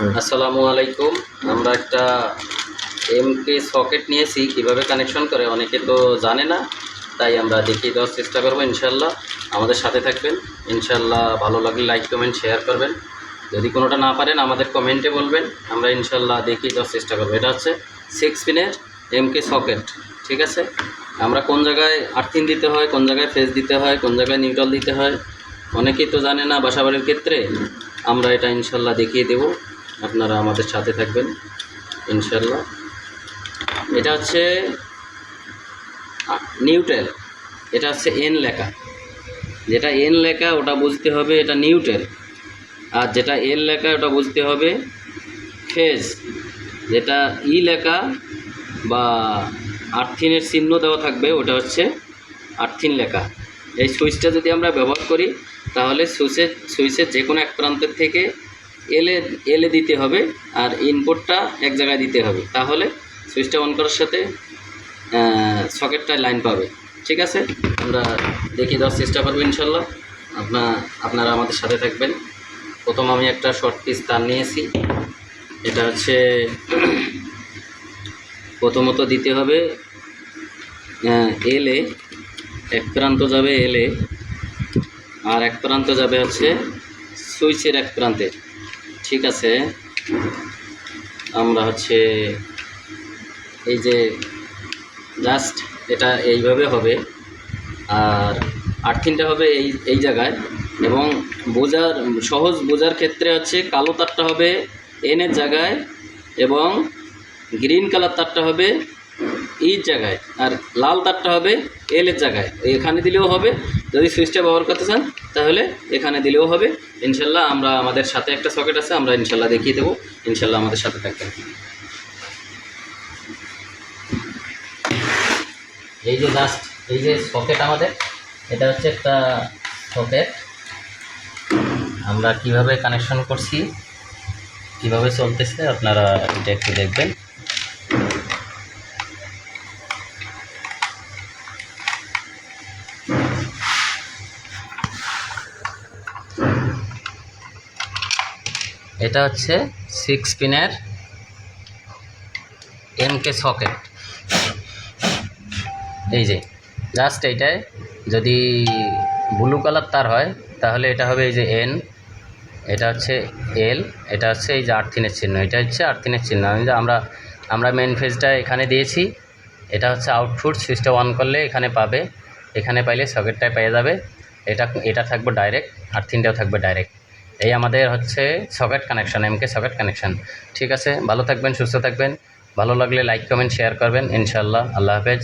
আসসালামু আলাইকুম। আমরা একটা এমকে সকেট নিয়েছি, কীভাবে কানেকশন করে অনেকে তো জানে না, তাই আমরা দেখিয়ে দেওয়ার চেষ্টা করব ইনশাল্লাহ আমাদের সাথে থাকবেন ইনশাল্লাহ ভালো লাগলে লাইক কমেন্ট শেয়ার করবেন। যদি কোনোটা না পারেন, আমাদের কমেন্টে বলবেন, আমরা ইনশাল্লাহ দেখিয়ে দেওয়ার চেষ্টা করব। এটা হচ্ছে সিক্স পিনের এমকে সকেট ঠিক আছে? আমরা কোন জায়গায় আর্থিন দিতে হয়, কোন জায়গায় ফেস দিতে হয়, কোন জায়গায় নিউট্রাল দিতে হয়, অনেকেই তো জানে না বাসাবাড়ির ক্ষেত্রে। আমরা এটা ইনশাল্লাহ দেখিয়ে দেব। আপনারা আমাদের সাথে থাকবেন ইনশাল্লাহ এটা হচ্ছে নিউটেল এটা হচ্ছে এন লেখা। যেটা এন লেখা, ওটা বুঝতে হবে এটা নিউটেল আর যেটা এল লেখা, ওটা বুঝতে হবে ফেজ। যেটা ই লেখা বা আর্থিনের চিহ্ন দেওয়া থাকবে, ওটা হচ্ছে আর্থিন লেখা। এই সুইচটা যদি আমরা ব্যবহার করি, তাহলে সুইচের সুইচের যে কোনো এক প্রান্তের থেকে এলে এলে দিতে হবে আর ইনপুটটা এক জায়গায় দিতে হবে। তাহলে সুইচটা অন করার সাথে সকেটটায় লাইন পাবে। ঠিক আছে? আমরা দেখিয়ে দেওয়ার চেষ্টা করব ইনশাল্লাহ। আপনা, আপনারা আমাদের সাথে থাকবেন। প্রথম আমি একটা শর্ট পিস তার নিয়েছি। এটা হচ্ছে, প্রথমত দিতে হবে এলে এক প্রান্ত যাবে এলে আর এক প্রান্ত যাবে হচ্ছে সুইচের এক প্রান্তে। ঠিক আছে। আমরা হচ্ছে এই যে জাস্ট এটা এইভাবে হবে। আর আর্থিনটা হবে এই এই জায়গায়। এবং বোঝার, সহজ বোঝার ক্ষেত্রে হচ্ছে কালো তারটা হবে এনের জায়গায় এবং গ্রিন কালার তারটা হবে ইর জায়গায়, আর লাল তারটা হবে এল এর জায়গায়। এখানে দিলেও হবে, যদি সুইচটা ব্যবহার করতে চান, তাহলে এখানে দিলেও হবে। ইনশাল্লাহ আমরা আমাদের সাথে একটা সকেট আছে, আমরা ইনশাল্লাহ দেখিয়ে দেবো। ইনশাল্লাহ আমাদের সাথে থাকবেন। এই যে জাস্ট এই যে সকেট আমাদের, এটা হচ্ছে একটা সকেট আমরা কীভাবে কানেকশন করছি, কীভাবে চলতেছে, আপনারা এটা একটু দেখবেন। এটা হচ্ছে সিক্স পিনের এমকে সকেট এই যে জাস্ট এইটায় যদি ব্লু কালার তার হয়, তাহলে এটা হবে এই যে এন এটা হচ্ছে এল এটা হচ্ছে এই যে আর্থিনের চিহ্ন, এটা হচ্ছে আর্থিনের চিহ্ন। আমি যে আমরা আমরা মেন ফেজটা এখানে দিয়েছি, এটা হচ্ছে আউটপুট সুইচটা অন করলে এখানে পাবে, এখানে পাইলে সকেটটায় পেয়ে যাবে। এটা এটা থাকবে ডাইরেক্ট আর্থিনটাও থাকবে ডাইরেক্ট এই আমাদের হচ্ছে সকেট কানেকশান এমকে সকেট কানেকশান ঠিক আছে? ভালো থাকবেন, সুস্থ থাকবেন। ভালো লাগলে লাইক কমেন্ট শেয়ার করবেন। ইনশাল্লাহ আল্লাহ হাফেজ।